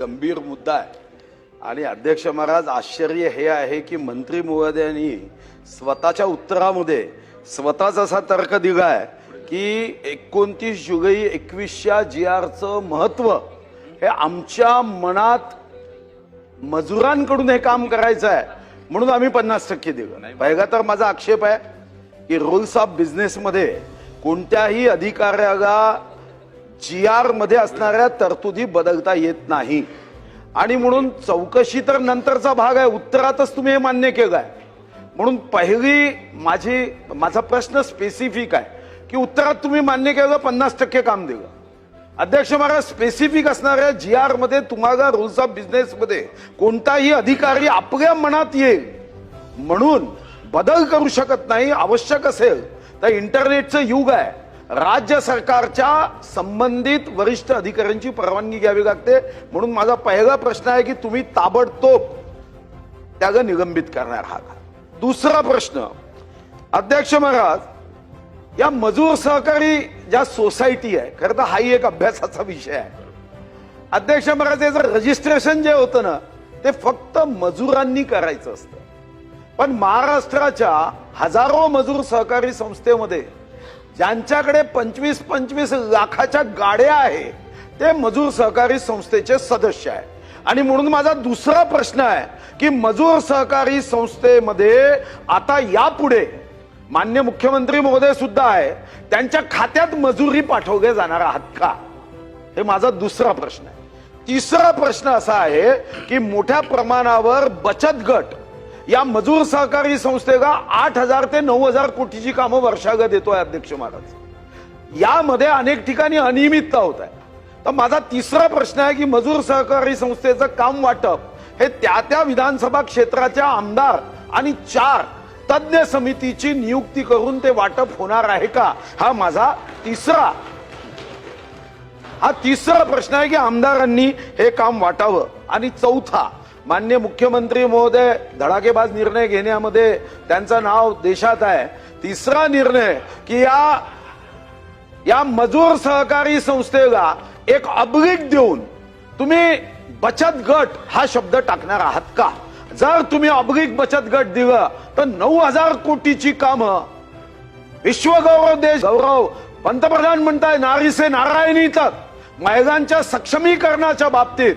गंभीर मुद्दा आहे. आणि अध्यक्ष महाराज आश्चर्य हे आहे की मंत्री महोदयांनी स्वतःच्या उत्तरामध्ये स्वतःच असा तर्क दिलाय की एकोणतीस जुलै एकवीसच्या जी आरचं महत्त्व हे आमच्या मनात मजुरांकडून हे काम करायचं आहे. म्हणून आम्ही पन्नास टक्के दिलं. पहिला तर माझा आक्षेप आहे की रूल्स ऑफ बिझनेसमध्ये कोणत्याही अधिकाऱ्याला जी आरमध्ये असणाऱ्या तरतुदी बदलता येत नाही. आणि म्हणून चौकशी तर नंतरचा भाग आहे उत्तरातच तुम्ही हे मान्य केलं आहे म्हणून पहिली माझी माझा प्रश्न स्पेसिफिक आहे की उत्तरात तुम्ही मान्य केलं पन्नास टक्के काम दिलं. अध्यक्ष महाराज स्पेसिफिक असणाऱ्या जी आरमध्ये तुम्हाला रुल्स ऑफ बिझनेस मध्ये कोणताही अधिकारी आपल्या मनात येईल. म्हणून बदल करू शकत नाही आवश्यक असेल तर इंटरनेटचं युग आहे. राज्य सरकारच्या संबंधित वरिष्ठ अधिकाऱ्यांची परवानगी घ्यावी लागते. म्हणून माझा पहिला प्रश्न आहे की तुम्ही ताबडतोब त्याला निलंबित करणार आहात. दुसरा प्रश्न अध्यक्ष महाराज या मजूर सहकारी ज्या सोसायटी आहे खरं तर हाही एक अभ्यासाचा विषय आहे. अध्यक्ष महाराज याचं रजिस्ट्रेशन जे होतं ना ते फक्त मजुरांनी करायचं असतं. पण महाराष्ट्राच्या हजारो मजूर सहकारी संस्थेमध्ये ज्यांच्याकडे पंचवीस पंचवीस लाखाच्या गाड्या आहे ते मजूर सहकारी संस्थेचे सदस्य आहे. आणि म्हणून माझा दुसरा प्रश्न आहे की मजूर सहकारी संस्थेमध्ये आता यापुढे मान्य मुख्यमंत्री महोदय सुद्धा आहे त्यांच्या खात्यात मजुरी पाठवले जाणार आहात का? हे माझा दुसरा प्रश्न आहे. तिसरा प्रश्न असा आहे की मोठ्या प्रमाणावर बचत गट या मजूर सहकारी संस्थेला आठ हजार ते नऊ हजार कोटीची कामं वर्षाग देतोय अध्यक्ष महाराज. यामध्ये अनेक ठिकाणी अनियमितता होत आहे. तर माझा तिसरा प्रश्न आहे की मजूर सहकारी संस्थेचं काम वाटप हे त्या त्या विधानसभा क्षेत्राच्या आमदार आणि चार तज्ज्ञ समितीची नियुक्ती करून ते वाटप होणार आहे का? हा माझा तिसरा हा तिसरा प्रश्न आहे की आमदारांनी हे काम वाटावं. आणि चौथा मान्य मुख्यमंत्री महोदय धडाकेबाज निर्णय घेण्यामध्ये त्यांचं नाव देशात आहे. तिसरा निर्णय की या या मजूर सहकारी संस्थेला एक अब्रिक देऊन तुम्ही बचत गट हा शब्द टाकणार आहात का? जर तुम्ही अब्रिक बचत गट दिलं तर नऊ हजार कोटीची कामं. विश्वगौरव देश गौरव. पंतप्रधान म्हणताय नारी से नारायणी तर महिलांच्या सक्षमीकरणाच्या बाबतीत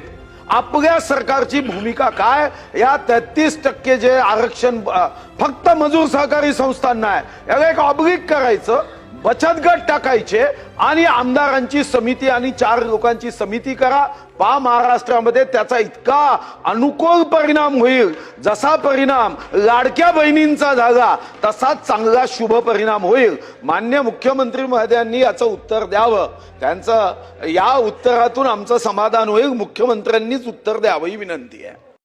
आपल्या सरकारची भूमिका काय? या तेहतीस टक्के जे आरक्षण फक्त मजूर सहकारी संस्थांना आहे. याला एक ऑब्लिक करायचं. बचत गट टाकायचे आणि आमदारांची समिती आणि चार लोकांची समिती करा. पा महाराष्ट्रामध्ये त्याचा इतका अनुकूल परिणाम होईल. जसा परिणाम लाडक्या बहिणींचा झाला तसाच चांगला शुभ परिणाम होईल. मान्य मुख्यमंत्री महोदयांनी याचं उत्तर द्यावं. त्यांचं या उत्तरातून आमचं समाधान होईल. मुख्यमंत्र्यांनीच उत्तर द्यावं ही विनंती आहे.